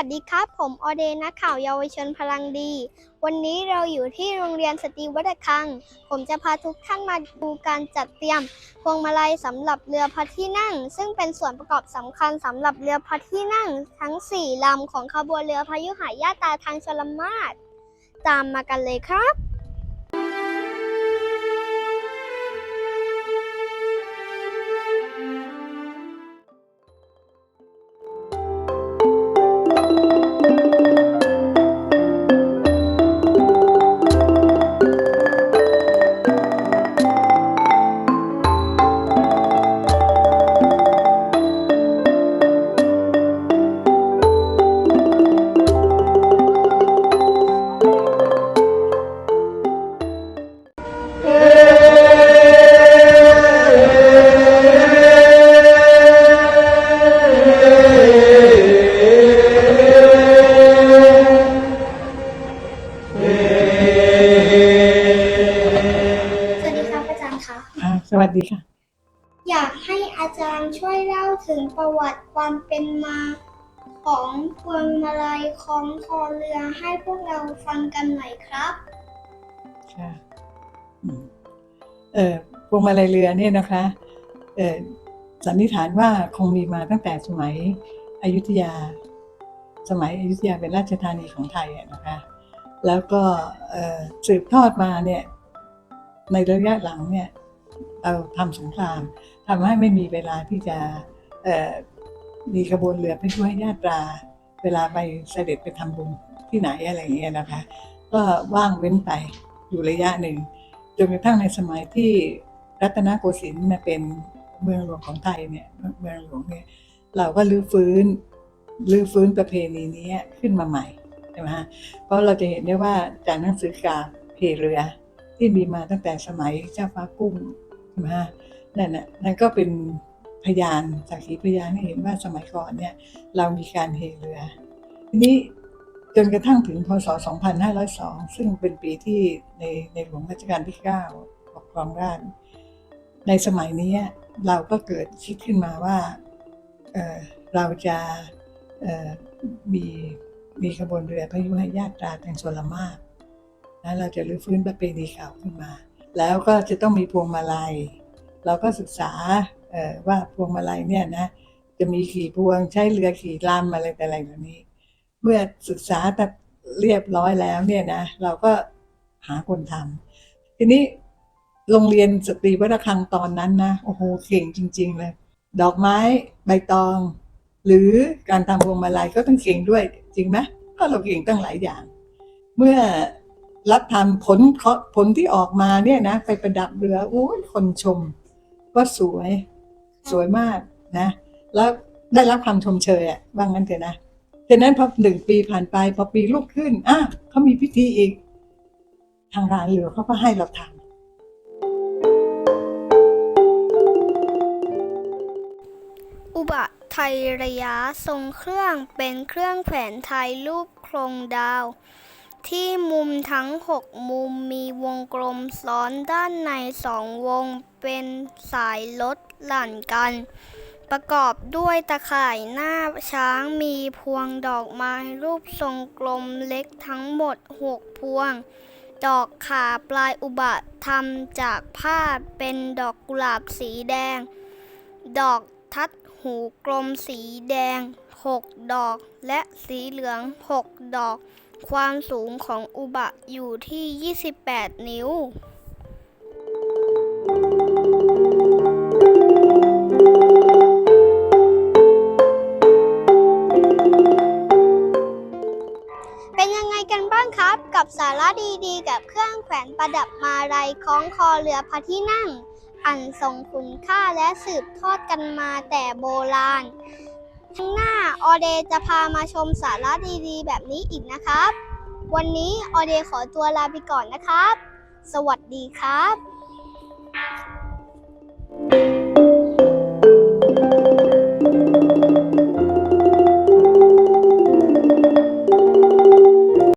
วัสดีครับ ผมออเดนักข่าวเยาวชนพลังดี วันนี้เราอยู่ที่โรงเรียนสตรีวัดคัง ผมจะพาทุกท่านมาดูการจัดเตรียมพวงมาลัยสำหรับเรือพระที่นั่ง ซึ่งเป็นส่วนประกอบสำคัญสำหรับเรือพระที่นั่ง ทั้ง 4ลำของขบวนเรือพายุหายาตาทางชลมาศตามมากันเลยครับ ดีครับอาจารย์คะ อ่าสวัสดีค่ะ อยากให้อาจารย์ช่วยเล่าถึงประวัติความเป็นมาของพวงมาลัยของคอเรือให้พวกเราฟังกันหน่อยครับ ค่ะอืมเอ่อพวงมาลัยเรือเนี่ยนะคะเอ่อสันนิษฐานว่าคงมีมาตั้งแต่สมัยอยุธยา สมัยอยุธยาเป็นราชธานีของไทยอะนะคะ แล้วก็เอ่อสืบทอดมาเนี่ย ในระยะหลังเนี่ยเราทำสงครามทำให้ไม่มีเวลาที่จะเอ่อมีขบวนเรือไปช่วยญาตรา เวลาไปเสด็จไปทำบุญที่ไหนอะไรอย่างเงี้ยนะคะ ก็ว่างเว้นไปอยู่ระยะหนึ่งจนกระทั่งในสมัยที่รัตนโกสินทร์มาเป็นเมืองหลวงของไทยเนี่ยเมืองหลวงเนี่ยเราก็รื้อฟื้นรื้อฟื้นประเพณีนี้ขึ้นมาใหม่ใช่ไหมฮะเพราะเราจะเห็นได้ว่าจากหนังสือกาเพเรือ ที่มีมาตั้งแต่สมัยเจ้าฟ้ากุ้งใช่ไหมฮะนั่นน่ะนั่นก็เป็นพยานสักขีพยานให้เห็นว่าสมัยก่อนเนี่ย เรามีการเฮเรือทีนี้จนกระทั่งถึงพศ 2502 ซึ่งเป็นปีที่ในในหลวงรัชกาลที่ 9 ปกครองราชในสมัยนี้เราก็เกิดคิดขึ้นมาว่าเเราจะมีมีขบวนเรือพยุหญาตราทางชลมา รนะเราจะรื้อฟื้นประเพณีเก่าขึ้นมา แล้วก็จะต้องมีพวงมาลัย เราก็ศึกษาว่าพวงมาลัยเนี่ยนะจะมีขี่พวงใช้เรือขี่ลำอะไรแต่อะไรแบบนี้ เมื่อศึกษาแบบเรียบร้อยแล้วเนี่ยนะเราก็หาคนทำทีนี้โรงเรียนสตรีวัฒคังตอนนั้นนะโอ้โหเก่งจริง ๆ เลย ดอกไม้ใบตอง หรือการทำพวงมาลัยก็ต้องเก่งด้วยจริงไหมก็เราเก่งตั้งหลายอย่าง เมื่อ รับทำผลผลที่ออกมาเนี่ยนะ ไปประดับเรือโอ้ยคนชมก็สวยสวยมากนะ แล้วได้รับคำชมเชยอะว่างั้นเถอะนะจากนั้นพอหนึ่งปีผ่านไปพอปีลุกขึ้นอะเขามีพิธีอีก ทางร้านเรือเขาก็ให้เราทำอุบะไทยระยะทรงเครื่องเป็นเครื่องแขวนไทยรูปโครงดาว ที่มุมทั้งหกมุมมีวงกลมซ้อนด้านในสองวงเป็นสายลดหลั่นกัน ประกอบด้วยตะข่ายหน้าช้างมีพวงดอกไม้รูปทรงกลมเล็กทั้งหมดหกพวง ดอกขาปลายอุบะทำจากผ้าเป็นดอกกุหลาบสีแดง ดอกทัดหูกลมสีแดง 6 ดอกและสีเหลือง 6 ดอก ความสูงของอุบะอยู่ที่ 28 นิ้ว เป็นยังไงกันบ้างครับ กับสาระดีๆ กับเครื่องแขวนประดับมาลัยคล้องคอเรือพระที่นั่ง อันทรงคุณค่าและสืบทอดกันมาแต่โบราณ หน้าออเดย์จะพามาชมสาระดีๆ แบบนี้อีกนะครับ วันนี้ออเดย์ขอตัวลาไปก่อนนะครับ สวัสดีครับ